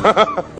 Huh?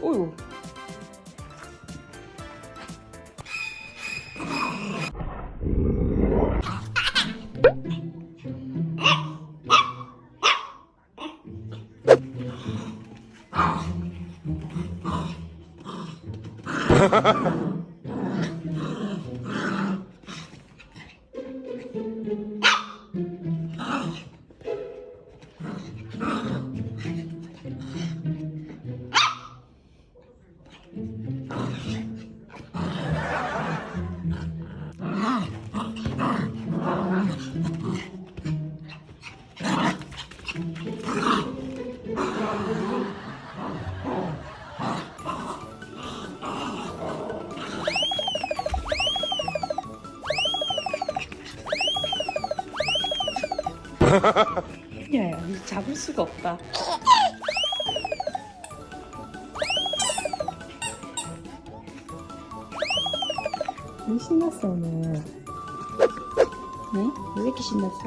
오유. 야, 야, 이거 잡을 수가 없다. 왜 신났어 오늘? 응? 왜 이렇게 신났어?